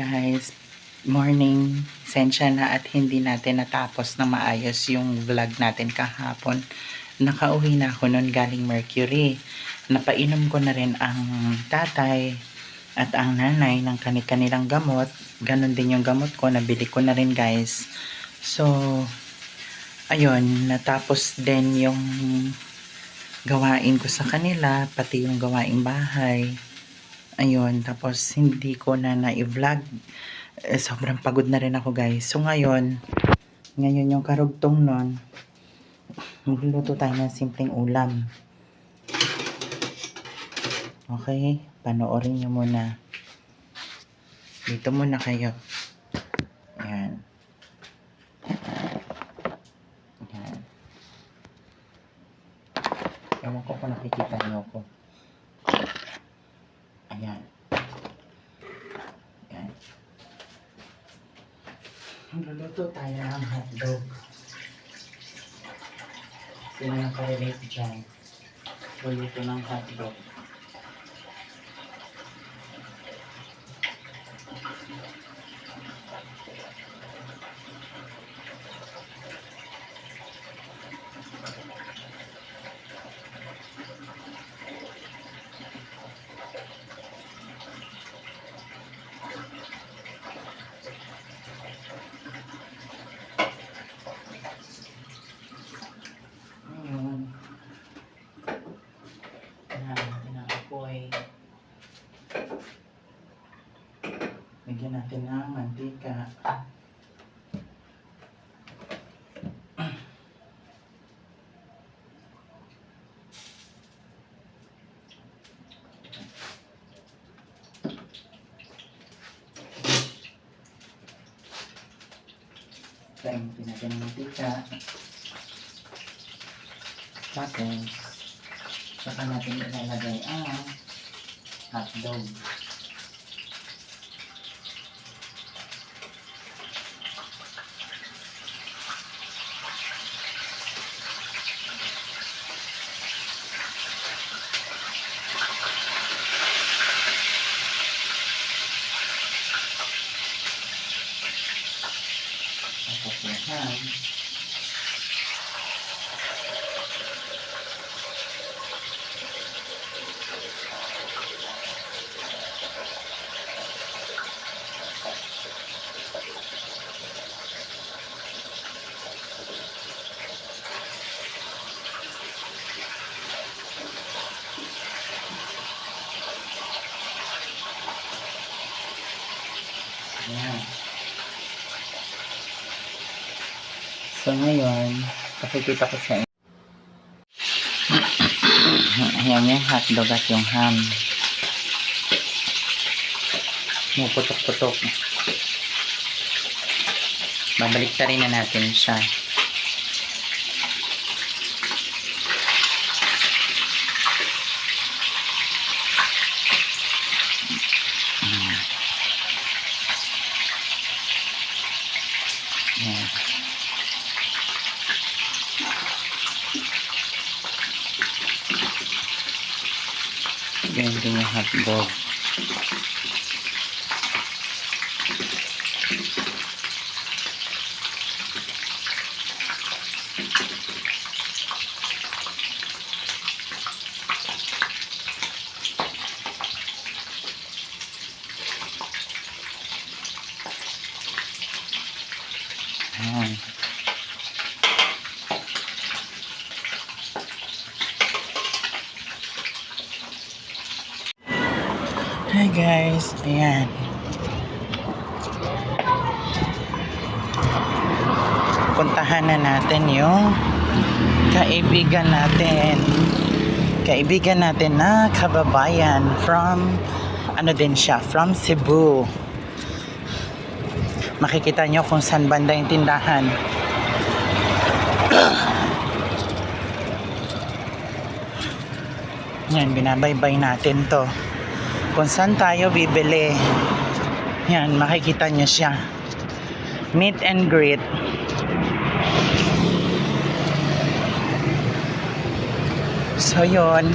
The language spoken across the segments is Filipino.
Guys, morning. Sensya na at hindi natin natapos na maayos yung vlog natin kahapon. Nakauwi na ako nun galing Mercury. Napainom ko na rin ang tatay at ang nanay ng kani-kanilang gamot. Ganon din yung gamot ko. Nabili ko na rin guys. So, ayun, natapos din yung gawain ko sa kanila, pati yung gawaing bahay. Ayun, tapos hindi ko na na-vlog. Eh, sobrang pagod na rin ako guys. So ngayon, ngayon yung karugtong nun, magluluto tayo ng simpleng ulam. Okay, panoorin nyo muna. Dito muna kayo. comfortable. Lagyan natin ng mantika. Tapos, saka natin ilalagay ang hotdog. Tapos yung ham. Ayan. So ngayon, pakikita ko sa inyo. Ayan yung hotdog at yung ham. Muputok-putok. Babalik rin na natin siya. Mm. Ayan. Yung hotdog. Ayan. Hi guys, ayan. Puntahan na natin yung kaibigan natin. Kaibigan natin na kababayan from, ano din siya, from Cebu. Makikita nyo kung saan banda yung tindahan. Yan, binabaybay natin to kung saan tayo bibili. Yan, makikita nyo siya. Meet and greet. So, yon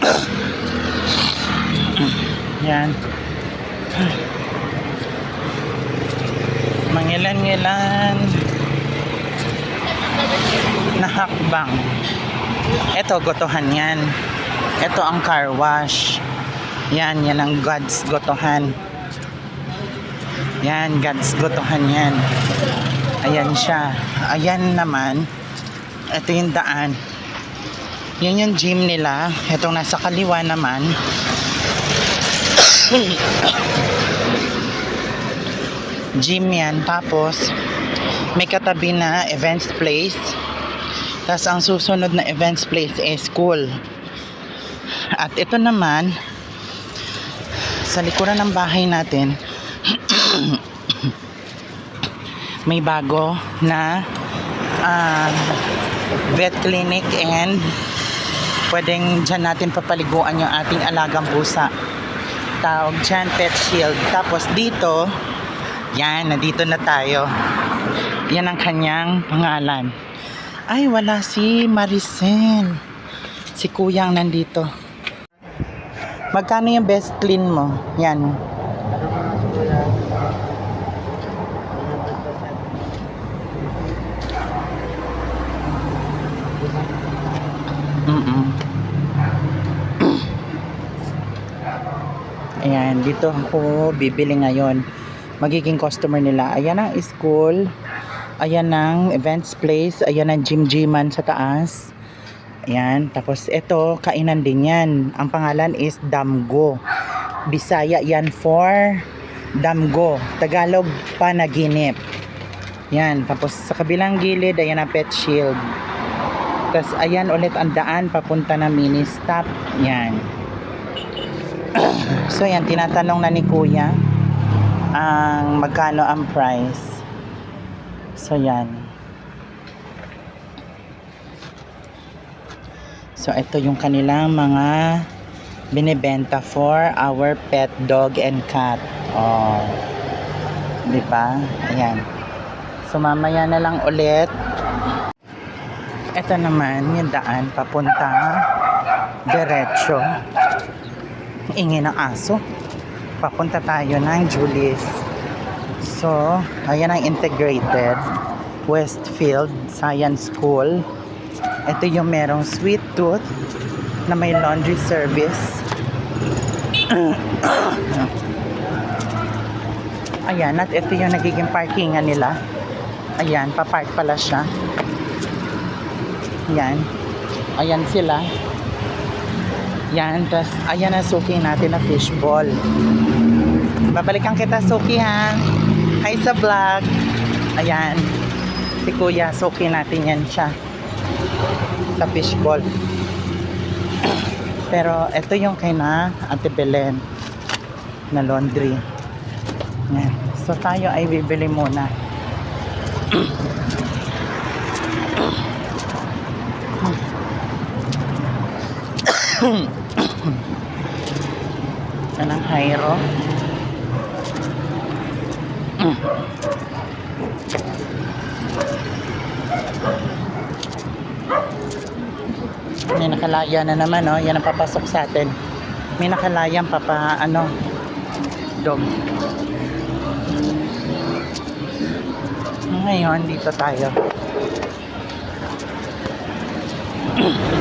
Yan. Mangilan-ngilan. Na hakbang. Ito, gotohan yan. Ito ang car wash. Yan, yan ang God's gotohan. Yan, God's gotohan yan. Ayan siya. Ayan naman. Ito yung daan. Yan yung gym nila. Itong nasa kaliwa naman. gym yan. Tapos, may katabi na events place. Tapos, ang susunod na events place is school. At ito naman, sa likuran ng bahay natin, may bago na ah, vet clinic and pwedeng dyan natin papaliguan yung ating alagang pusa. Tawag dyan, pet shield. Tapos dito, yan, nandito na tayo. Yan ang kanyang pangalan. Ay, wala si Maricel. Si Kuyang nandito. Magkano yung best clean mo? Yan. Mm-mm. Ayan, dito ako bibili ngayon. Magiging customer nila. Ayan ang school. Ayan ang events place. Ayan ang gym-gyman sa taas. Ayan. Tapos ito, kainan din yan. Ang pangalan is Damgo. Bisaya yan for Damgo. Tagalog, panaginip. Yan. Tapos sa kabilang gilid, ayan ang pet shield. Tapos ayan ulit ang daan papunta na mini stop. Yan. so yan, tinatanong na ni kuya ang magkano ang price. So yan. So ito yung kanilang mga binibenta for our pet dog and cat. Oh. 'Di ba? Ayan. So mamaya na lang ulit ito naman yung daan papunta diretso ingi ng aso papunta tayo ng Julius so ayan ang integrated Westfield Science School ito yung merong sweet tooth na may laundry service ayan at ito yung nagiging parkingan nila ayan papark pala siya yan. Ayan sila. Yan. Tapos, ayan na suki natin na fishball. Babalikan kita, suki ha. Hi sa vlog. Ayan. Si kuya, suki natin yan siya. Sa fishball. Pero, ito yung kay na Ate Belen na laundry. Yan. So, tayo ay bibili muna. Yan ang Hyro. Nakalaya na naman, oh. Yan ang papasok sa atin. May nakalayang papa, ano, dog. Ngayon, dito tayo.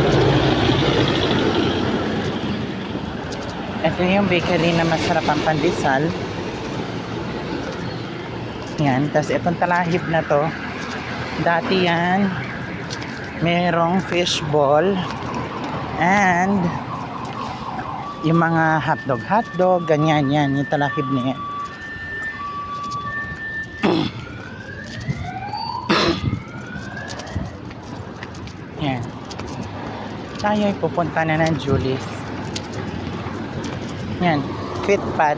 Ito yung bakery na masarap ang pandesal. Yan. Tapos itong talahib na to. Dati yan. Merong fishball. And yung mga hotdog hotdog. Ganyan yan. Yung talahib na yan. Tayo ay pupunta na ng Julie's. Yan, fit pad.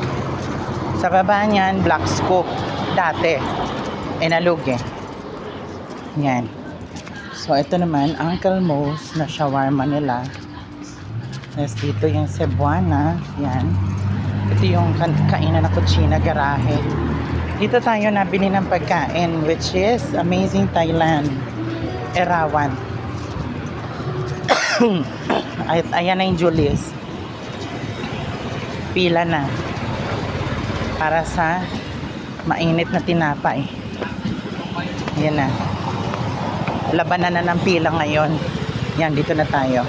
Sa baba niyan, black scoop. Dati. Inalog eh. Yan. So, ito naman, Uncle Mo's na shawarma nila. Tapos dito yung Cebuana. Yan. Ito yung kainan na kutsina, garahe. Dito tayo nabili ng pagkain, which is Amazing Thailand. Erawan. Ay, ayan na yung Julius pila na para sa mainit na tinapay. Yan na. Labanan na ng pila ngayon. Yan, dito na tayo.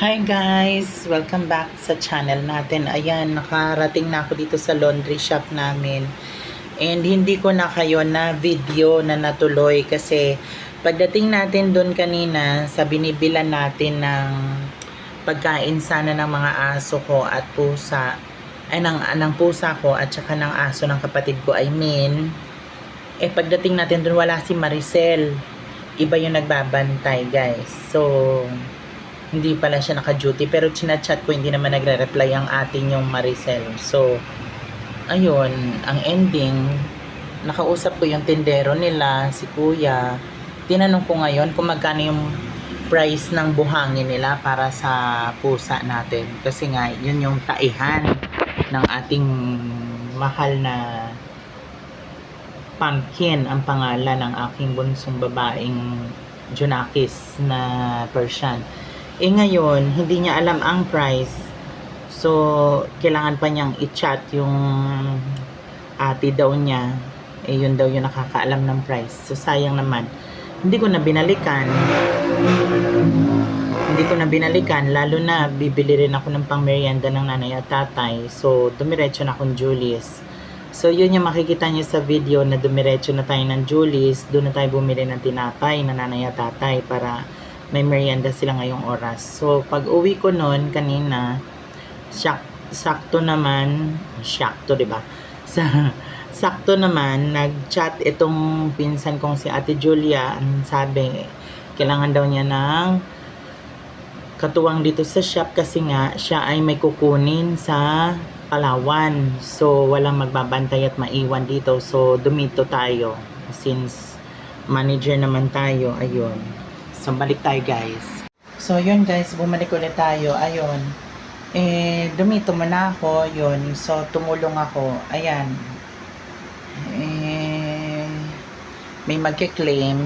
Hi guys! Welcome back sa channel natin. Ayan, nakarating na ako dito sa laundry shop namin. And hindi ko na kayo na video na natuloy kasi pagdating natin doon kanina sa binibilan natin ng pagkain sana ng mga aso ko at pusa ay ng, ng pusa ko at saka ng aso ng kapatid ko I mean eh pagdating natin doon wala si Maricel iba yung nagbabantay guys so hindi pala siya naka-duty pero chinachat ko hindi naman nagre-reply ang ating yung Maricel. So ayun ang ending nakausap ko yung tindero nila si kuya. Tinanong ko ngayon kung magkano yung price ng buhangin nila para sa pusa natin. Kasi nga yun yung taihan ng ating mahal na pumpkin ang pangalan ng aking bunsong babaeng Junakis na Persian. Eh ngayon, hindi niya alam ang price. So, kailangan pa niyang i-chat yung ate daw niya. Eh, yun daw yung nakakaalam ng price. So, sayang naman. Hindi ko na binalikan. Hindi ko na binalikan. Lalo na, bibili rin ako ng pang merienda ng nanay at tatay. So, dumiretso na akong Julius. So, yun yung makikita niyo sa video na dumiretso na tayo ng Julius. Doon na tayo bumili ng tinapay na nanay at tatay para may merienda sila ngayong oras. So, pag uwi ko noon kanina, sak sakto naman, sakto, di ba? Sa, sakto naman, nag-chat itong pinsan kong si Ate Julia. Ang sabi, kailangan daw niya ng katuwang dito sa shop kasi nga siya ay may kukunin sa Palawan. So, walang magbabantay at maiwan dito. So, dumito tayo. Since manager naman tayo, ayun. So, balik tayo guys. So, yun guys, bumalik ulit tayo. Ayun. Eh, dumito mo na ako. Yun. So, tumulong ako. Ayan. Eh, may magke-claim.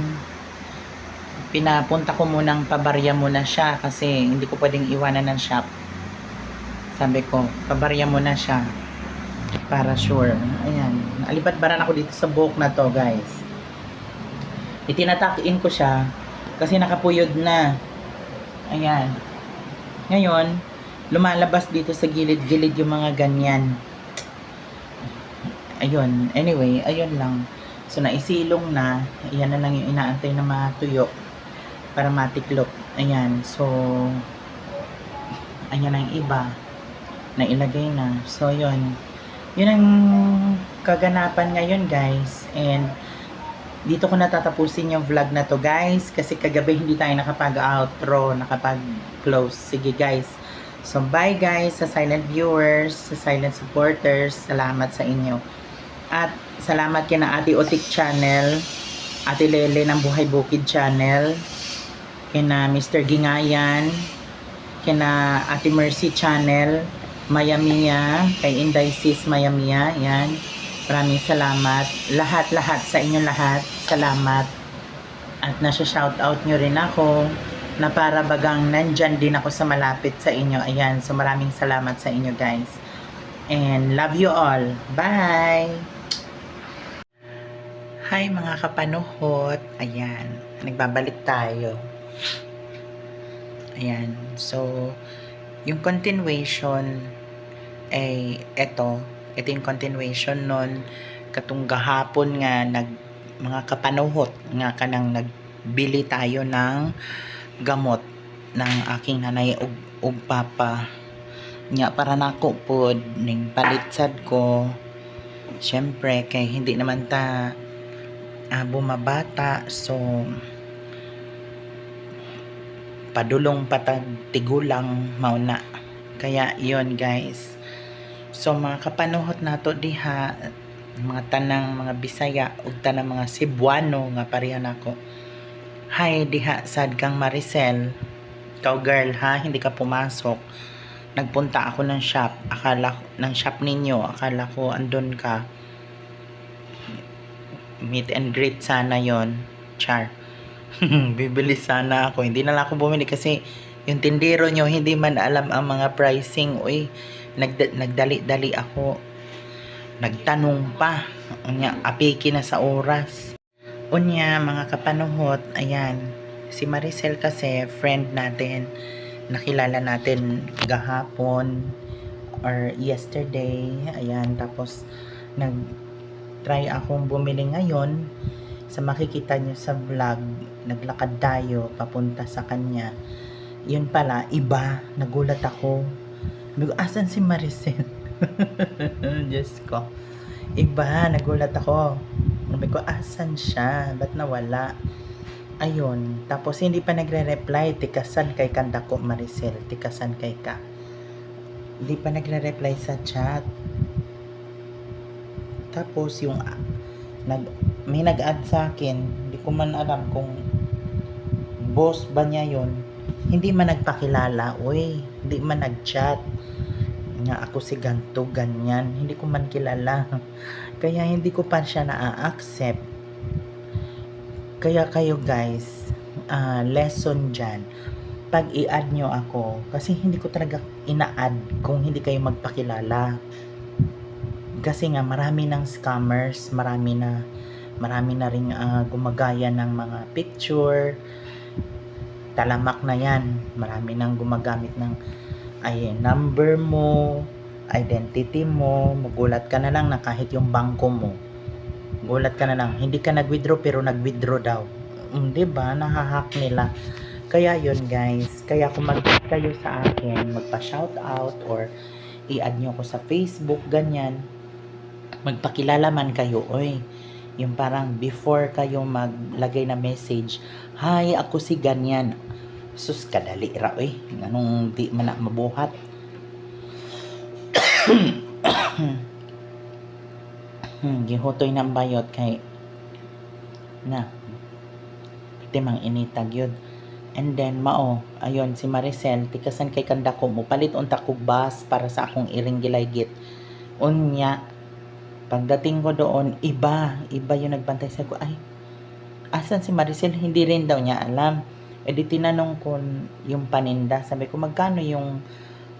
Pinapunta ko munang pabarya muna siya kasi hindi ko pwedeng iwanan ng shop. Sabi ko, pabarya mo na siya. Para sure. Ayan. Alibat-baran ako dito sa buhok na to, guys. Itinatakin ko siya kasi nakapuyod na. Ayan. Ngayon, lumalabas dito sa gilid-gilid yung mga ganyan. Ayun. Anyway, ayun lang. So, naisilong na. Ayan na lang yung inaantay na matuyo para matiklop. Ayan. So, ayan ang iba na ilagay na. So, yun. Yun ang kaganapan ngayon, guys. And, dito ko natatapusin yung vlog na to, guys. Kasi kagabi hindi tayo nakapag-outro, nakapag-close. Sige, guys. So, bye, guys, sa silent viewers, sa silent supporters. Salamat sa inyo. At, salamat kina Ate Otik Channel, Ate Lele ng Buhay Bukid Channel, kina Mr. Gingayan, kina Ate Mercy Channel, Maya Mia, kay Inday Sis Maya Mia, yan. Maraming salamat. Lahat-lahat sa inyo lahat, salamat. At nasa shoutout nyo rin ako na para bagang nandyan din ako sa malapit sa inyo. Ayan, so maraming salamat sa inyo guys. And love you all. Bye! Hi mga kapanuhot. Ayan, nagbabalik tayo. Ayan, so yung continuation ay eto, ito yung continuation nun. Katong gahapon nga nag mga kapanuhot nga kanang nagbili tayo ng gamot ng aking nanay ug, ug papa. Nya para nako pod ning palitsad ko syempre kay hindi naman ta ah, bumabata so padulong patag tigulang mauna. Kaya yon guys so mga kapanuhot nato diha mga tanang mga Bisaya ug tanang mga Cebuano nga pareha nako. Hi diha sad kang Maricel. Ikaw girl ha? Hindi ka pumasok. Nagpunta ako ng shop. Akala ng shop ninyo. Akala ko andun ka. Meet and greet sana yon. Char. Bibili sana ako. Hindi na lang ako bumili kasi yung tindero nyo hindi man alam ang mga pricing. Uy nagda- nagdali-dali ako. Nagtanong pa. Unya apiki na sa oras. Unya mga kapanuhot ayan. Si Maricel kasi friend natin. Nakilala natin gahapon or yesterday. Ayan tapos nag try akong bumili ngayon sa makikita nyo sa vlog. Naglakad tayo papunta sa kanya. Yun pala iba. Nagulat ako asan si Maricel? Diyos ko. Iba nagulat ako. Sabi ko asan siya? Ba't nawala? Ayun. Tapos hindi pa nagre-reply tikasan kay kanda ko Maricel. Tikasan kay ka. Hindi pa nagre-reply sa chat. Tapos yung nag may nag-add sa akin. Hindi ko man alam kung boss ba niya yon hindi man nagpakilala uy. Hindi man nag-chat. Nga ako si ganto ganyan. Hindi ko man kilala. Kaya hindi ko pa siya na-accept. Kaya kayo guys ah, lesson dyan. Pag i-add nyo ako kasi hindi ko talaga ina-add kung hindi kayo magpakilala. Kasi nga marami ng scammers marami na marami na rin ah, gumagaya ng mga picture talamak na yan. Marami nang gumagamit ng ay number mo identity mo. Magulat ka na lang na kahit yung bangko mo gulat ka na lang. Hindi ka nag-withdraw pero nag-withdraw daw. Mm, 'di ba? Nahahack nila. Kaya yun guys. Kaya kung mag kayo sa akin magpa shout out or i-add nyo ako sa Facebook ganyan magpakilala man kayo oy yung parang before kayo maglagay na message hi ako si ganyan. Sus kadali ra oy anong di man mabuhat? Hmm, gihutoy ng bayot kay na piti mang initag yun. And then mao ayon si Maricel tikasan kay kanda ko mo palit unta kog bus para sa akong iring gilaygit. Unya pagdating ko doon iba. Iba yung nagbantay. Sa ko ay asan si Maricel? Hindi rin daw niya alam. E di tinanong ko yung paninda. Sabi ko magkano yung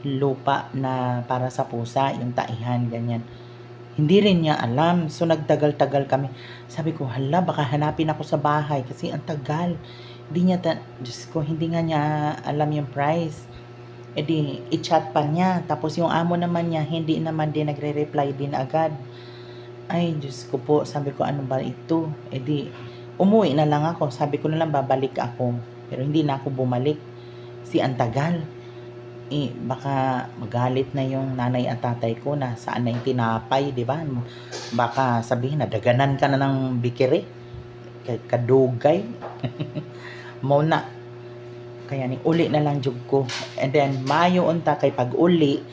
lupa na para sa pusa yung taihan ganyan? Hindi rin niya alam. So nagtagal-tagal kami. Sabi ko hala baka hanapin ako sa bahay kasi ang tagal. Hindi niya ta- Diyos ko hindi nga niya alam yung price. E di i-chat pa niya. Tapos yung amo naman niya hindi naman din nagre-reply din agad ay Diyos ko po sabi ko ano ba ito e di umuwi na lang ako sabi ko na lang babalik ako pero hindi na ako bumalik si antagal eh, baka magalit na yung nanay at tatay ko na saan na yung tinapay, di ba? Baka sabihin na daganan ka na ng bikiri. Kadugay. Mo na. Kaya ni uli na lang jug ko. And then mayo unta kay pag uli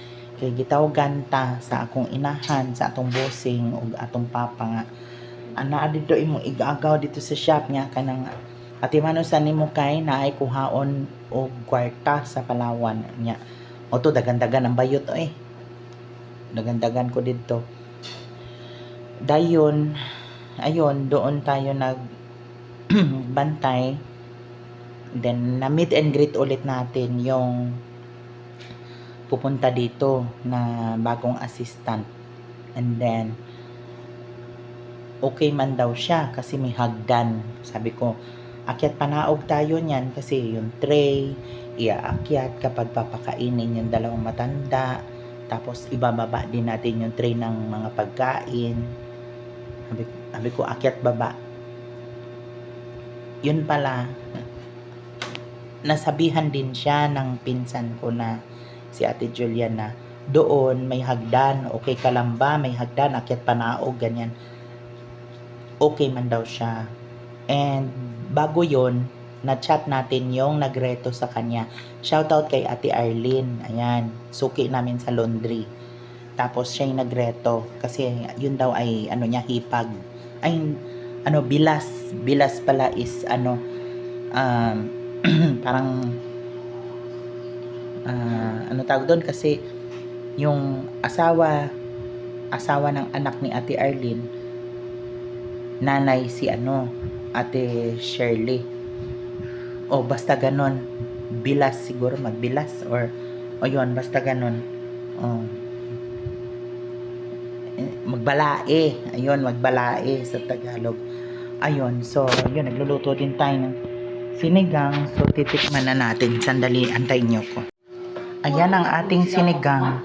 kay gitawgan ta sa akong inahan, sa atong bossing ug atong papa nga. Ana dito imong igagaw dito sa shop niya kanang Ati mano sa nimo kay naay kuhaon og kwarta sa Palawan niya. O to dagandagan ang bayot eh. Dagandagan ko dito. Dayon ayon doon tayo nag bantay. Then na meet and greet ulit natin yung pupunta dito na bagong assistant. And then okay man daw siya kasi may hagdan. Sabi ko, akyat panaog tayo niyan kasi yung tray, iaakyat kapag papakainin yung dalawang matanda. Tapos ibababa din natin yung tray ng mga pagkain. Sabi, sabi ko, akyat baba. Yun pala, nasabihan din siya ng pinsan ko na si Ate Julia na doon may hagdan, okay ka lang ba? May hagdan, akyat panaog, ganyan. Okay man daw siya. And bago yon na-chat natin yung nagreto sa kanya. Shoutout kay Ate Arlene. Ayan, suki namin sa laundry. Tapos siya yung nagreto kasi yun daw ay ano niya hipag. Ay ano bilas. Bilas pala is ano um, parang ah, ano tawag doon kasi yung asawa asawa ng anak ni Ate Arlene nanay si ano Ate Shirley o basta ganon bilas siguro magbilas or o yun basta ganon eh, magbalae. Ayun, magbalae sa Tagalog. Ayun, so, yun, nagluluto din tayo ng sinigang. So, titikman na natin. Sandali, antayin niyo ko. Ayan ang ating sinigang.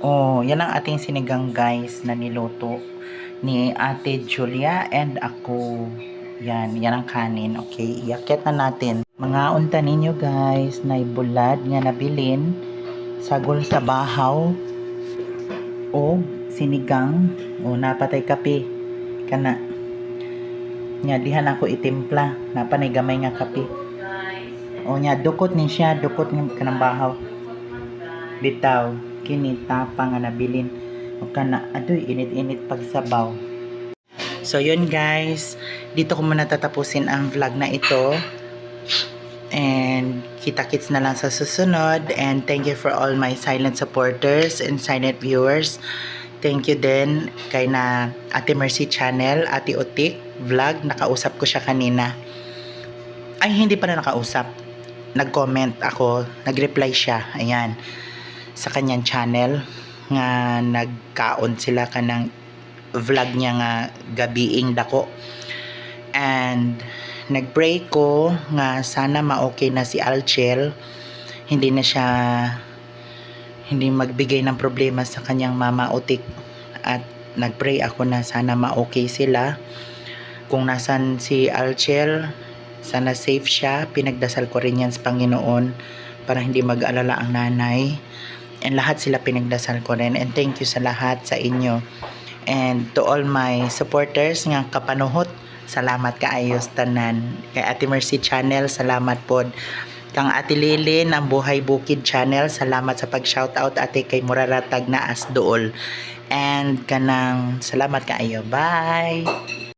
Oh, yan ang ating sinigang guys na niluto ni Ate Julia and ako. Yan, yan ang kanin. Okay, iakit na natin. Mga unta ninyo guys na ibulad nga nabilin sagol sa bahaw o sinigang o napatay kape kana nya dihan ako itimpla napanay gamay nga kape o nya dukot ni siya dukot ng kanang bahaw bitaw kini tapa nga nabilin. O kana adoy init-init pagsabaw. So yun guys. Dito ko muna tatapusin ang vlog na ito. And kita-kits na lang sa susunod. And thank you for all my silent supporters and silent viewers. Thank you din kay na Ate Mercy Channel Ate Utik vlog. Nakausap ko siya kanina. Ay hindi pa na nakausap. Nag-comment ako. Nag-reply siya. Ayan sa kanyang channel nga nagkaon sila kanang vlog niya nga gabiing dako. And nagpray ko nga sana ma-okay na si Alchel. Hindi na siya hindi magbigay ng problema sa kanyang mama utik. At nagpray ako na sana ma-okay sila. Kung nasan si Alchel sana safe siya. Pinagdasal ko rin yan sa Panginoon para hindi mag-alala ang nanay and lahat sila pinagdasal ko rin. And thank you sa lahat sa inyo. And to all my supporters nga kapanuhot salamat kaayos tanan. Kay Ate Mercy Channel salamat pod kang Ate Lily ng Buhay Bukid Channel salamat sa pag shoutout ate kay Muraratag na as dool and kanang salamat kaayo bye